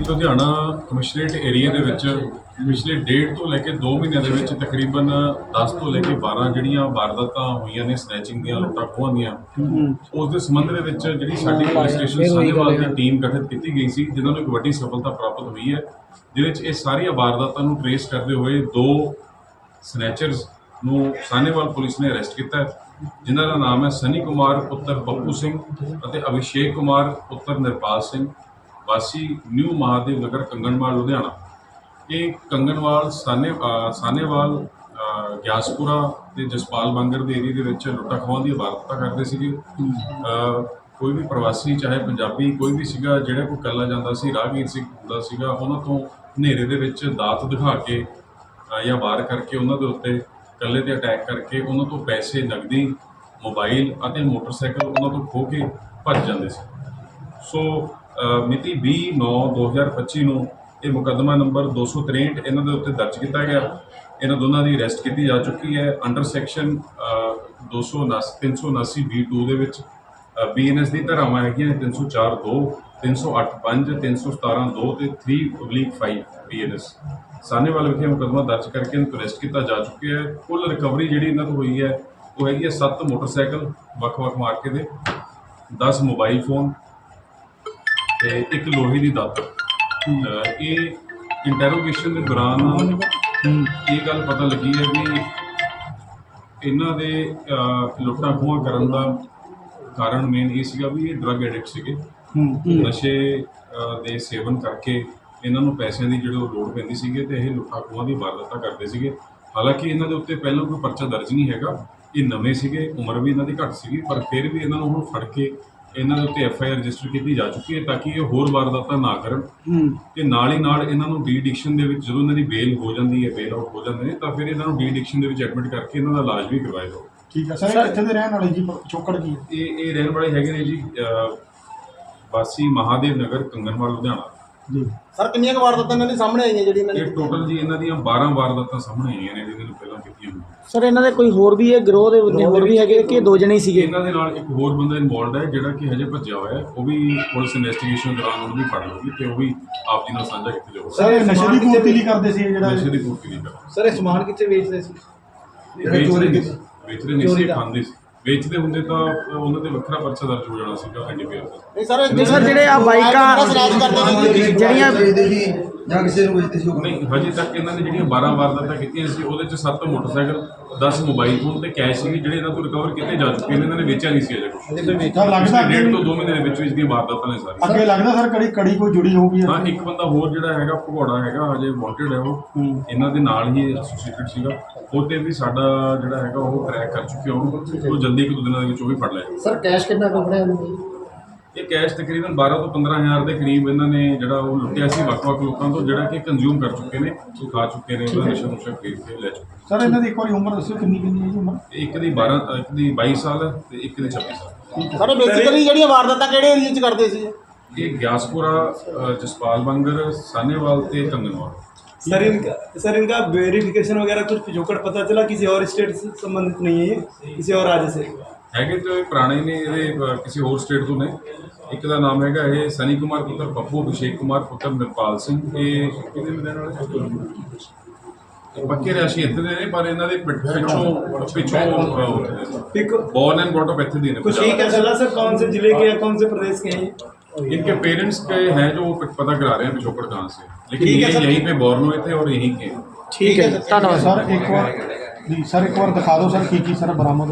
Ludhiana commissionerate area ਦੇ ਵਿੱਚ ਪਿਛਲੇ ਡੇਢ ਤੋਂ ਲੈ ਕੇ 2 ਮਹੀਨਿਆਂ ਦੇ ਵਿੱਚ ਤਕਰੀਬਨ 10 ਤੋਂ ਲੈ ਕੇ 12 ਜਿਹੜੀਆਂ ਵਾਰਦਾਤਾਂ ਹੋਈਆਂ ਨੇ ਸਨੈਚਿੰਗ ਦੀਆਂ ਲੁੱਟਾਂ ਖੋਹਾਂ ਦੀਆਂ ਉਸ ਦੇ ਸੰਬੰਧ ਦੇ ਵਿੱਚ ਜਿਹੜੀ ਸਾਡੀ ਪੁਲਿਸ ਸਟੇਸ਼ਨ ਦੀ ਟੀਮ ਗਠਿਤ ਕੀਤੀ ਗਈ ਸੀ ਜਿਨ੍ਹਾਂ ਨੂੰ ਇੱਕ ਵੱਡੀ ਸਫਲਤਾ ਪ੍ਰਾਪਤ ਹੋਈ ਹੈ ਜਿਹਦੇ ਵਿੱਚ ਇਹ ਸਾਰੀਆਂ ਵਾਰਦਾਤਾਂ ਨੂੰ ਟ੍ਰੇਸ ਕਰਦੇ ਹੋਏ ਦੋ ਸਨੈਚਰਸ ਨੂੰ ਸਾਹਨੇਵਾਲ ਪੁਲਿਸ ਨੇ ਅਰੈਸਟ ਕੀਤਾ ਜਿਨ੍ਹਾਂ ਦਾ ਨਾਮ ਹੈ ਸਨੀ ਕੁਮਾਰ ਪੁੱਤਰ ਬੱਪੂ ਸਿੰਘ ਅਤੇ ਅਭਿਸ਼ੇਕ ਕੁਮਾਰ ਪੁੱਤਰ ਨਿਰਪਾਲ ਸਿੰਘ। ਵਾਸੀ ਨਿਊ ਮਹਾਦੇਵ ਨਗਰ ਕੰਗਣਵਾਲ, ਲੁਧਿਆਣਾ। ਇਹ ਕੰਗਣਵਾਲ, ਸਾਨੇ ਸਾਨੇਵਾਲ ਗਿਆਸਪੁਰਾ ਤੇ ਜਸਪਾਲ ਬਾਂਗਰ ਦੇ ਏਰੀਆ ਦੇ ਵਿੱਚ ਲੁੱਟਾਂ ਖੋਹਾਂ ਦੀ ਵਾਰਦਾਤਾਂ ਕਰਦੇ ਸੀਗੇ। ਕੋਈ ਵੀ ਪ੍ਰਵਾਸੀ, ਚਾਹੇ ਪੰਜਾਬੀ, ਕੋਈ ਵੀ ਸੀਗਾ, ਜਿਹੜਾ ਕੋਈ ਕੱਲਾ ਜਾਂਦਾ ਸੀ, ਰਾਹਗੀਰ ਸੀ ਹੁੰਦਾ ਸੀਗਾ, ਉਹਨਾਂ ਤੋਂ ਹਨੇਰੇ ਦੇ ਵਿੱਚ ਦਾਤ ਦਿਖਾ ਕੇ ਜਾਂ ਵਾਰ ਕਰਕੇ ਉਹਨਾਂ ਦੇ ਉੱਤੇ ਕੱਲੇ ਤੇ ਅਟੈਕ ਕਰਕੇ ਉਹਨਾਂ ਤੋਂ ਪੈਸੇ ਨਗਦੀ ਮੋਬਾਈਲ ਅਤੇ ਮੋਟਰਸਾਈਕਲ ਉਹਨਾਂ ਤੋਂ ਖੋਹ ਕੇ ਭੱਜ ਜਾਂਦੇ ਸੀ। ਸੋ ਮਿਤੀ 20/9/2025 ਨੂੰ ਇਹ ਮੁਕੱਦਮਾ ਨੰਬਰ 263 ਇਹਨਾਂ ਦੇ ਉੱਤੇ ਦਰਜ ਕੀਤਾ ਗਿਆ। ਇਹਨਾਂ ਦੋਨਾਂ ਦੀ ਅਰੈਸਟ ਕੀਤੀ ਜਾ ਚੁੱਕੀ ਹੈ। ਅੰਡਰ ਸੈਕਸ਼ਨ 279 379 B2 ਦੇ ਵਿੱਚ ਬੀਐਨਐਸ ਦੀ ਧਾਰਾਵਾਂ ਹੈਗੀਆਂ 304 2 308 5 317 2 ਤੇ 3/5 ਬੀਐਨਐਸ ਸਾਨੇਵਾਲ ਵਿਖੇ ਮੁਕੱਦਮਾ ਦਰਜ ਕਰਕੇ ਇਹਨਾਂ ਨੂੰ ਅਰੈਸਟ ਕੀਤਾ ਜਾ ਚੁੱਕਿਆ ਹੈ। ਕੁੱਲ ਰਿਕਵਰੀ ਜਿਹੜੀ ਇਹਨਾਂ ਤੋਂ ਹੋਈ ਹੈ, ਉਹ ਹੈਗੀ ਹੈ 7 ਮੋਟਰਸਾਈਕਲ ਵੱਖ-ਵੱਖ ਮਾਰਕੇ ਦੇ 10 ਮੋਬਾਈਲ ਫੋਨ ਤੇ ਇੱਕ ਲੋਹੇ ਦੀ ਅਹ ਇਹ ਇੰਟਰੋਗੇਸ਼ਨ ਦੇ ਦੌਰਾਨ ਇਹ ਗੱਲ ਪਤਾ ਲੱਗੀ ਹੈ ਵੀ ਇਹਨਾਂ ਦੇ ਲੁੱਟਾਂ ਖੋਹਾਂ ਕਰਨ ਦਾ ਕਾਰਨ ਮੇਨ ਇਹ ਸੀਗਾ ਵੀ ਇਹ ਡਰੱਗ ਐਡਿਕਟ ਸੀਗੇ। ਨਸ਼ੇ ਦੇ ਸੇਵਨ ਕਰਕੇ ਇਹਨਾਂ ਨੂੰ ਪੈਸਿਆਂ ਦੀ ਜਿਹੜੀ ਲੋੜ ਪੈਂਦੀ ਸੀਗੀ ਤੇ ਇਹ ਲੁੱਟਾਂ ਖੋਹਾਂ ਦੀ ਵਾਰਦਾਤਾਂ ਕਰਦੇ ਸੀਗੇ। ਹਾਲਾਂਕਿ ਇਹਨਾਂ ਦੇ ਉੱਤੇ ਪਹਿਲਾਂ ਕੋਈ ਪਰਚਾ ਦਰਜ ਨਹੀਂ ਹੈਗਾ। ਇਹ ਨਵੇਂ ਸੀਗੇ ਉਮਰ ਵੀ ਇਹਨਾਂ ਦੀ ਘੱਟ ਸੀਗੀ ਪਰ ਫਿਰ ਵੀ ਇਹਨਾਂ ਨੂੰ ਹੁਣ ਫੜ ਕੇ ਇਹਨਾਂ ਦੇ ਉੱਤੇ ਐਫ ਆਈ ਆਰ ਰਜਿਸਟਰ ਕੀਤੀ ਜਾ ਚੁੱਕੀ ਹੈ ਤਾਂ ਕਿ ਇਹ ਹੋਰ ਵਾਰਦਾਤਾਂ ਨਾ ਕਰਨ। ਤੇ ਨਾਲ ਹੀ ਨਾਲ ਇਹਨਾਂ ਨੂੰ ਡੀ ਐਡਿਕਸ਼ਨ ਦੇ ਵਿੱਚ ਜਦੋਂ ਇਹਨਾਂ ਦੀ ਬੇਲ ਹੋ ਜਾਂਦੀ ਹੈ ਬੇਲ ਆਊਟ ਹੋ ਜਾਂਦੇ ਨੇ ਤਾਂ ਫਿਰ ਇਹਨਾਂ ਨੂੰ ਡੀ ਐਡਿਕਸ਼ਨ ਦੇ ਵਿੱਚ ਐਡਮਿਟ ਕਰਕੇ ਇਹਨਾਂ ਦਾ ਇਲਾਜ ਵੀ ਕਰਵਾਇਆ ਜਾਊ। ਠੀਕ ਹੈ ਸਰ ਇਹ ਕਿੱਥੇ ਦੇ ਰਹਿਣ ਵਾਲੇ ਜੀ? ਚੋਕੜ ਕੀ ਹੈ? ਇਹ ਇਹ ਰਹਿਣ ਵਾਲੇ ਹੈਗੇ ਨੇ ਜੀ ਅਹ, ਵਾਸੀ ਮਹਾਦੇਵ ਨਗਰ ਕੰਗਨਵਾਲ ਲੁਧਿਆਣਾ। ਜੀ। ਸਰ ਕਿੰਨੀਆਂ ਕੁ ਵਾਰਦਾਤਾਂ ਇਹਨਾਂ ਦੀ ਸਾਹਮਣੇ ਆਈਆਂ ਜਿਹੜੀ ਇਹਨਾਂ ਇਹ ਨੇ? ਟੋਟਲ ਜੀ ਇਹਨਾਂ ਦੀਆਂ 12 ਵਾਰਦਾਤਾਂ ਸਾਹਮਣੇ ਆਈਆਂ ਨੇ ਜਿਹਨਾਂ ਨੂੰ ਪਹਿਲਾਂ ਕੀਤੀਆਂ ਹੋਈਆਂ ਸਰ ਇਹਨਾਂ ਦੇ ਕੋਈ ਹੋਰ ਵੀ ਹੈ ਗਰੋਹ ਦੇ ਬੰਦੇ ਹੋਰ ਵੀ ਹੈਗੇ ਕਿ ਦੋ ਜਣੇ ਹੀ ਸੀਗੇ? ਇਹਨਾਂ ਦੇ ਨਾਲ ਇੱਕ ਹੋਰ ਬੰਦਾ ਇਨਵੋਲਡ ਹੈ ਜਿਹੜਾ ਕਿ ਹਜੇ ਭੱਜਿਆ ਹੋਇਆ ਹੈ। ਉਹ ਵੀ ਪੁਲਿਸ ਇਨਵੈਸਟੀਗੇਸ਼ਨ ਦੌਰਾਨ ਉਹਨੂੰ ਵੀ ਫੜ ਲਊਗੀ ਤੇ ਉਹ ਵੀ ਆਪ ਜੀ ਨਾਲ ਸਾਂਝਾ ਕੀਤਾ ਜਾਊਗਾ ਸਰ ਇਹ ਨਸ਼ੇ ਦੀ ਪੂਰਤੀ ਲਈ ਕਰਦੇ ਸੀ ਇਹ ਜਿਹੜਾ ਨਸ਼ੇ ਦੀ ਪੂਰਤੀ ਨਹੀਂ ਕਰਦਾ ਸਰ ਇਹ ਸਮਾਨ ਕਿੱਥੇ ਵੇਚਦੇ ਸੀ? ਵੇਚਦੇ ਨਹੀਂ ਸੀ। ਵੇਚਦੇ ਨਹੀਂ ਸੀ ਖਾਂਦੇ ਸੀ। ਵੇਚਦੇ ਹੁੰਦੇ ਤਾਂ ਉਹਨਾਂ ਤੇ ਵੱਖਰਾ ਪਰਚਾ ਦਰਜ ਹੋ ਜਾਣਾ ਸੀਗਾ ਐਨਡੀਪੀਆਰ ਦਾ ਨਹੀਂ ਸਰ ਨਹੀਂ ਸਰ ਜਿਹੜੇ ਆ ਬਾਈਕਾਂ ਜਿਹੜੀਆਂ ਵੇਚਦੇ ਸੀ ਜਾਂ ਕਿਸੇ ਨੂੰ ਵੇਚਦੇ ਸੀ ਉਹ ਨਹੀਂ ਹਜੇ ਤੱਕ ਇਹਨਾਂ ਨੇ ਜਿਹੜੀਆਂ 12 ਵਾਰਦਾਤਾਂ ਕੀਤੀਆਂ ਸੀ ਉਹਦੇ ਚ 7 ਮੋਟਰਸਾਈਕਲ 10 ਮੋਬਾਈਲ ਫੋਨ ਤੇ ਕੈਸ਼ ਸੀ ਜਿਹੜੇ ਇਹਨਾਂ ਤੋਂ ਰਿਕਵਰ ਕੀਤੇ ਜਾ ਚੁੱਕੇ ਨੇ ਇਹਨਾਂ ਨੇ ਵੇਚਿਆ ਨਹੀਂ ਸੀ ਅਜੇ ਕੁਝ ਸਰ ਲੱਗਦਾ ਡੇਢ ਅੱਗੇ ਤੋਂ 2 ਮਹੀਨੇ ਦੇ ਵਿੱਚ ਵਿੱਚ ਦੀਆਂ ਵਾਰਦਾਤਾਂ ਨੇ ਸਾਰੀਆਂ। ਅੱਗੇ ਲੱਗਦਾ ਸਰ ਕੜੀ ਕੜੀ ਕੋਈ ਜੁੜੀ ਹੋਊਗੀ ਹਾਂ ਇੱਕ ਬੰਦਾ ਹੋਰ ਜਿਹੜਾ ਹੈਗਾ ਭਗੌੜਾ ਹੈਗਾ ਹਜੇ ਵਾਂਟਡ ਹੈ ਉਹ। ਇਹਨਾਂ ਦੇ ਨਾਲ ਹੀ ਐਸੋਸੀਏਟਡ ਸੀਗਾ। ਉਹ ਤੇ ਵੀ ਸਾਡਾ ਜਿਹੜਾ ਹੈਗਾ ਉਹ ਟਰੈਕ ਕਰ ਚੁੱਕੇ ਹਾਂ ਉਹ ਜਲਦੀ ਇੱਕ ਦੋ ਦਿਨਾਂ ਦੇ ਵਿੱਚ ਉਹ ਵੀ ਫੜ ਲਿਆ। ਸਰ ਕੈਸ਼ ਕਿੰਨਾ ਕੁ ਫੜਿਆ ਇਹਨਾਂ ਇਹ ਕੈਸ਼ ਤਕਰੀਬਨ 12 ਤੋਂ 15000 ਦੇ ਕਰੀਬ ਇਹਨਾਂ ਨੇ ਜਿਹੜਾ ਉਹ ਲੁੱਟਿਆ ਸੀ ਵੱਖ-ਵੱਖ ਲੋਕਾਂ ਤੋਂ ਜਿਹੜਾ ਕਿ ਕੰਜ਼ਿਊਮ ਕਰ ਚੁੱਕੇ ਨੇ ਉਹ ਖਾ ਚੁੱਕੇ ਨੇ ਉਹਦਾ ਨਸ਼ਾ ਨੁਸ਼ਾ ਖਰੀਦ ਕੇ ਲੈ ਚੁੱਕੇ ਸਰ ਇਹਨਾਂ ਦੀ ਇੱਕ ਵਾਰੀ ਉਮਰ ਦੱਸਿਓ ਕਿੰਨੀ ਕਿੰਨੀ ਹੈ ਜੀ ਉਮਰ? ਇੱਕ ਦੀ 12 ਇੱਕ ਦੀ 22 ਸਾਲ ਹੈ ਤੇ ਇੱਕ ਦੀ 26 ਸਾਲ। ਸਰ ਬੇਸਿਕਲੀ ਜਿਹੜੀਆਂ ਵਾਰਦਾਤਾਂ ਕਿਹੜੇ ਏਰੀਆ 'ਚ ਕਰਦੇ ਸੀ? ਇਹ ਗਿਆਸਪੁਰਾ ਜਸਪਾਲ ਬੰਗਰ ਸਾਨੇਵਾਲ ਤੇ ਕੰਗਨਵਾਲ। सर इनका सर इनका वेरिफिकेशन वगैरह कुछ पिछोकड़ पता चला किसी और स्टेट से संबंधित नहीं है ये किसी और राज्य से ਹੈਗੇ ਤੇ ਇਹ ਪੁਰਾਣੇ ਨੇ ਇਹਦੇ ਅ, ਕਿਸੇ ਹੋਰ ਸਟੇਟ ਤੋਂ ਨੇ ਇੱਕ ਦਾ ਨਾਮ ਹੈਗਾ ਇਹ ਸਨੀ ਕੁਮਾਰ ਪੁੱਤਰ ਪੱਪੂ ਅਭਿਸ਼ੇਕ ਕੁਮਾਰ ਪੁੱਤਰ ਨਿਰਪਾਲ ਸਿੰਘ ਇਹ ਕਿਹਦੇ ਦੇ ਰਹਿਣ ਵਾਲੇ ਇਹ ਪੱਕੇ ਰਿਆਸ਼ੀ ਇੱਥੇ ਦੇ ਨੇ ਪਰ ਇਹਨਾਂ ਦੇ ਪਿੱਛ- ਪਿੱਛੋਂ ਪਿੱਛੋਂ pick born and brought up ਇੱਥੇ ਦੇ ਨੇ कुछ ये क्या चला सर कौन से जिले के या कौन से प्रदेश के हैं ये? इनके पेरेंट्स के हैं जो वो पता करा रहे हैं पिछोकड़ कहाँ से लेकिन ठीक ये है सर। यहीं पे बॉर्न हुए थे और यहीं के हैं। ਠੀਕ ਹੈ ਧੰਨਵਾਦ ਸਰ ਇੱਕ ਵਾਰ ਜੀ ਸਰ ਇੱਕ ਵਾਰ ਦਿਖਾ ਦਿਓ ਸਰ ਕੀ ਕੀ ਸਰ ਬਰਾਮਦ